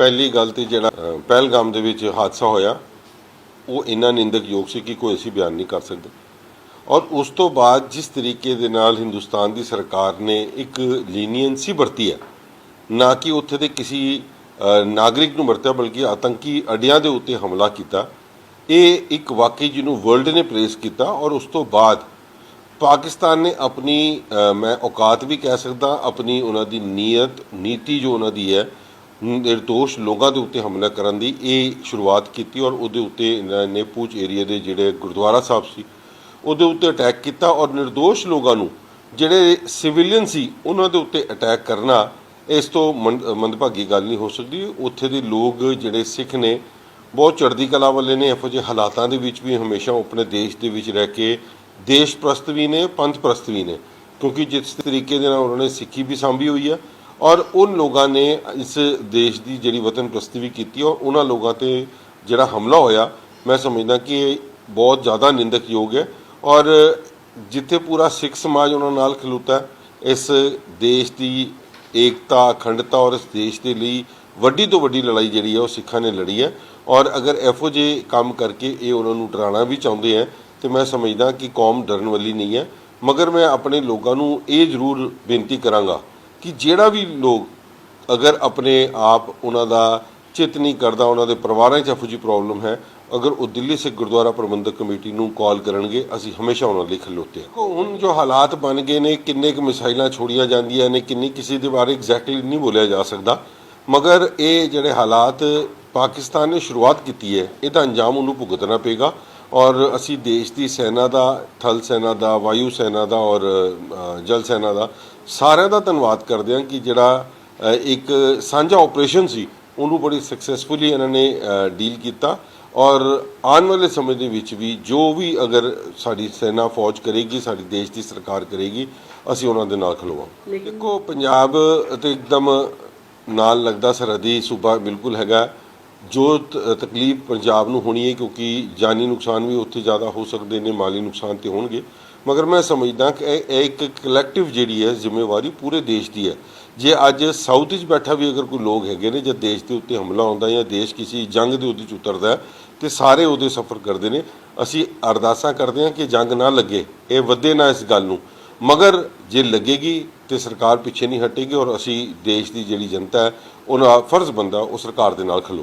ਪਹਿਲੀ ਗੱਲ ਤੇ ਜਿਹੜਾ ਪਹਿਲਗਾਮ ਦੇ ਵਿੱਚ ਹਾਦਸਾ ਹੋਇਆ, ਉਹ ਇੰਨਾ ਨਿੰਦਕਯੋਗ ਸੀ ਕਿ ਕੋਈ ਅਸੀਂ ਬਿਆਨ ਨਹੀਂ ਕਰ ਸਕਦੇ। ਔਰ ਉਸ ਤੋਂ ਬਾਅਦ ਜਿਸ ਤਰੀਕੇ ਦੇ ਨਾਲ ਹਿੰਦੁਸਤਾਨ ਦੀ ਸਰਕਾਰ ਨੇ ਇੱਕ ਲੀਨੀਅੰਸੀ ਵਰਤੀ ਹੈ, ਨਾ ਕਿ ਉੱਥੇ ਦੇ ਕਿਸੇ ਨਾਗਰਿਕ ਨੂੰ ਵਰਤਿਆ, ਬਲਕਿ ਆਤੰਕੀ ਅਡਿਆਂ ਦੇ ਉੱਤੇ ਹਮਲਾ ਕੀਤਾ। ਇਹ ਇੱਕ ਵਾਕਈ ਜਿਹਨੂੰ ਵਰਲਡ ਨੇ ਪ੍ਰੇਸ ਕੀਤਾ ਔਰ ਉਸ ਤੋਂ ਬਾਅਦ ਪਾਕਿਸਤਾਨ ਨੇ ਆਪਣੀ ਮੈਂ ਔਕਾਤ ਵੀ ਕਹਿ ਸਕਦਾ, ਆਪਣੀ ਉਹਨਾਂ ਦੀ ਨੀਅਤ, ਨੀਤੀ ਜੋ ਉਹਨਾਂ ਦੀ ਹੈ ਨਿਰਦੋਸ਼ ਲੋਕਾਂ ਦੇ ਉੱਤੇ ਹਮਲਾ ਕਰਨ ਦੀ ਇਹ ਸ਼ੁਰੂਆਤ ਕੀਤੀ ਔਰ ਉਹਦੇ ਉੱਤੇ ਇਹਨਾਂ ਨੇ ਪੂਛ ਏਰੀਆ ਦੇ ਜਿਹੜੇ ਗੁਰਦੁਆਰਾ ਸਾਹਿਬ ਸੀ, ਉਹਦੇ ਉੱਤੇ ਅਟੈਕ ਕੀਤਾ ਔਰ ਨਿਰਦੋਸ਼ ਲੋਕਾਂ ਨੂੰ ਜਿਹੜੇ ਸਿਵਿਲੀਅਨ ਸੀ, ਉਹਨਾਂ ਦੇ ਉੱਤੇ ਅਟੈਕ ਕਰਨਾ ਇਸ ਤੋਂ ਮੰਦ- ਮੰਦਭਾਗੀ ਗੱਲ ਨਹੀਂ ਹੋ ਸਕਦੀ। ਉੱਥੇ ਦੇ ਲੋਕ ਜਿਹੜੇ ਸਿੱਖ ਨੇ, ਬਹੁਤ ਚੜ੍ਹਦੀ ਕਲਾ ਵਾਲੇ ਨੇ, ਇਹੋ ਜਿਹੇ ਹਾਲਾਤਾਂ ਦੇ ਵਿੱਚ ਵੀ ਹਮੇਸ਼ਾ ਉਹ ਆਪਣੇ ਦੇਸ਼ ਦੇ ਵਿੱਚ ਰਹਿ ਕੇ ਦੇਸ਼ ਪ੍ਰਸਤ ਵੀ ਨੇ ਪੰਥ ਪ੍ਰਸਤ ਵੀ ਨੇ। ਕਿਉਂਕਿ ਜਿਸ ਤਰੀਕੇ ਦੇ ਨਾਲ ਉਹਨਾਂ ਨੇ ਸਿੱਖੀ ਵੀ ਸਾਂਭੀ ਹੋਈ ਆ ਔਰ ਉਨ ਲੋਕਾਂ ਨੇ ਇਸ ਦੇਸ਼ ਦੀ ਜਿਹੜੀ ਵਤਨ ਪ੍ਰਸਤੀ ਵੀ ਕੀਤੀ ਔਰ ਉਹਨਾਂ ਲੋਕਾਂ ਤੇ ਜਿਹੜਾ ਹਮਲਾ ਹੋਇਆ, ਮੈਂ ਸਮਝਦਾ ਕਿ ਇਹ ਬਹੁਤ ਜ਼ਿਆਦਾ ਨਿੰਦਕਯੋਗ ਹੈ ਔਰ ਜਿੱਥੇ ਪੂਰਾ ਸਿੱਖ ਸਮਾਜ ਉਹਨਾਂ ਨਾਲ ਖਲੋਤਾ ਇਸ ਦੇਸ਼ ਦੀ ਏਕਤਾ, ਅਖੰਡਤਾ ਔਰ ਇਸ ਦੇਸ਼ ਦੇ ਲਈ ਵੱਡੀ ਤੋਂ ਵੱਡੀ ਲੜਾਈ ਜਿਹੜੀ ਹੈ ਉਹ ਸਿੱਖਾਂ ਨੇ ਲੜੀ ਹੈ ਔਰ ਅਗਰ ਇਹੋ ਜਿਹੇ ਕੰਮ ਕਰਕੇ ਇਹ ਉਹਨਾਂ ਨੂੰ ਡਰਾਉਣਾ ਵੀ ਚਾਹੁੰਦੇ ਹੈ, ਤੇ ਮੈਂ ਸਮਝਦਾ ਕਿ ਕੌਮ ਡਰਨ ਵਾਲੀ ਨਹੀਂ ਹੈ, ਮਗਰ ਮੈਂ ਆਪਣੇ ਲੋਕਾਂ ਨੂੰ ਇਹ ਜ਼ਰੂਰ ਬੇਨਤੀ ਕਰਾਂਗਾ ਕਿ ਜਿਹੜਾ ਵੀ ਲੋਕ ਅਗਰ ਆਪਣੇ ਆਪ ਉਹਨਾਂ ਦਾ ਚਿੱਤ ਨਹੀਂ ਕਰਦਾ, ਉਹਨਾਂ ਦੇ ਪਰਿਵਾਰਾਂ 'ਚ ਇਹੋ ਜਿਹੀ ਪ੍ਰੋਬਲਮ ਹੈ, ਅਗਰ ਉਹ ਦਿੱਲੀ ਸਿੱਖ ਗੁਰਦੁਆਰਾ ਪ੍ਰਬੰਧਕ ਕਮੇਟੀ ਨੂੰ ਕਾਲ ਕਰਨਗੇ, ਅਸੀਂ ਹਮੇਸ਼ਾ ਉਹਨਾਂ ਲਈ ਖਲੋਤੇ ਹਾਂ। ਹੁਣ ਜੋ ਹਾਲਾਤ ਬਣ ਗਏ ਨੇ, ਕਿੰਨੇ ਕੁ ਮਿਸਾਈਲਾਂ ਛੋੜੀਆਂ ਜਾਂਦੀਆਂ ਨੇ, ਕਿੰਨੀ ਕਿਸੇ ਦੇ ਬਾਰੇ ਐਗਜ਼ੈਕਟਲੀ ਨਹੀਂ ਬੋਲਿਆ ਜਾ ਸਕਦਾ, ਮਗਰ ਇਹ ਜਿਹੜੇ ਹਾਲਾਤ ਪਾਕਿਸਤਾਨ ਨੇ ਸ਼ੁਰੂਆਤ ਕੀਤੀ ਹੈ ਇਹਦਾ ਅੰਜਾਮ ਉਹਨੂੰ ਭੁਗਤਣਾ ਪਏਗਾ। ਔਰ ਅਸੀਂ ਦੇਸ਼ ਦੀ ਸੈਨਾ ਦਾ ਥਲ ਸੈਨਾ ਦਾ ਵਾਯੂ ਸੈਨਾ ਦਾ ਔਰ ਜਲ ਸੈਨਾ ਦਾ ਸਾਰਿਆਂ ਦਾ ਧੰਨਵਾਦ ਕਰਦੇ ਹਾਂ ਕਿ ਜਿਹੜਾ ਇੱਕ ਸਾਂਝਾ ਆਪਰੇਸ਼ਨ ਸੀ ਉਹਨੂੰ ਬੜੀ ਸਕਸੈਸਫੁਲੀ ਇਹਨਾਂ ਨੇ ਡੀਲ ਕੀਤਾ। ਔਰ ਆਉਣ ਵਾਲੇ ਸਮੇਂ ਦੇ ਵਿੱਚ ਵੀ ਜੋ ਵੀ ਅਗਰ ਸਾਡੀ ਸੈਨਾ ਫੌਜ ਕਰੇਗੀ ਸਾਡੀ ਦੇਸ਼ ਦੀ ਸਰਕਾਰ ਕਰੇਗੀ ਅਸੀਂ ਉਹਨਾਂ ਦੇ ਨਾਲ ਖਲੋਵਾਂਗੇ ਦੇਖੋ ਪੰਜਾਬ ਤੇ ਇੱਕਦਮ ਨਾਲ ਲੱਗਦਾ ਸਰਹੱਦੀ ਸੂਬਾ ਬਿਲਕੁਲ ਹੈਗਾ। ਜੋ ਤਕਲੀਫ ਪੰਜਾਬ ਨੂੰ ਹੋਣੀ ਹੈ ਕਿਉਂਕਿ ਜਾਨੀ ਨੁਕਸਾਨ ਵੀ ਉੱਥੇ ਜ਼ਿਆਦਾ ਹੋ ਸਕਦੇ ਨੇ ਮਾਲੀ ਨੁਕਸਾਨ ਤੇ ਹੋਣਗੇ। ਮਗਰ ਮੈਂ ਸਮਝਦਾ ਕਿ ਇਹ ਇੱਕ ਕਲੈਕਟਿਵ ਜਿਹੜੀ ਹੈ ਜ਼ਿੰਮੇਵਾਰੀ ਪੂਰੇ ਦੇਸ਼ ਦੀ ਹੈ। ਜੇ ਅੱਜ ਸਾਊਥ 'ਚ ਬੈਠਾ ਵੀ ਅਗਰ ਕੋਈ ਲੋਕ ਹੈਗੇ ਨੇ ਜਦ ਦੇਸ਼ ਦੇ ਉੱਤੇ ਹਮਲਾ ਹੁੰਦਾ ਜਾਂ ਦੇਸ਼ ਕਿਸੇ ਜੰਗ ਦੇ ਉਹਦੇ 'ਚ ਉਤਰਦਾ ਹੈ, ਤੇ ਸਾਰੇ ਉਹਦੇ ਸਫਰ ਕਰਦੇ ਨੇ ਅਸੀਂ ਅਰਦਾਸਾਂ ਕਰਦੇ ਹਾਂ ਕਿ ਜੰਗ ਨਾ ਲੱਗੇ ਇਹ ਵਧੇ ਨਾ ਇਸ ਗੱਲ ਨੂੰ। ਮਗਰ ਜੇ ਲੱਗੇਗੀ ਤੇ ਸਰਕਾਰ ਪਿੱਛੇ ਨਹੀਂ ਹਟੇਗੀ ਔਰ ਅਸੀਂ ਦੇਸ਼ ਦੀ ਜਿਹੜੀ ਜਨਤਾ ਹੈ ਉਹਨਾਂ ਫਰਜ਼ ਬੰਦਾ ਉਹ ਸਰਕਾਰ ਦੇ ਨਾਲ ਖਲੋ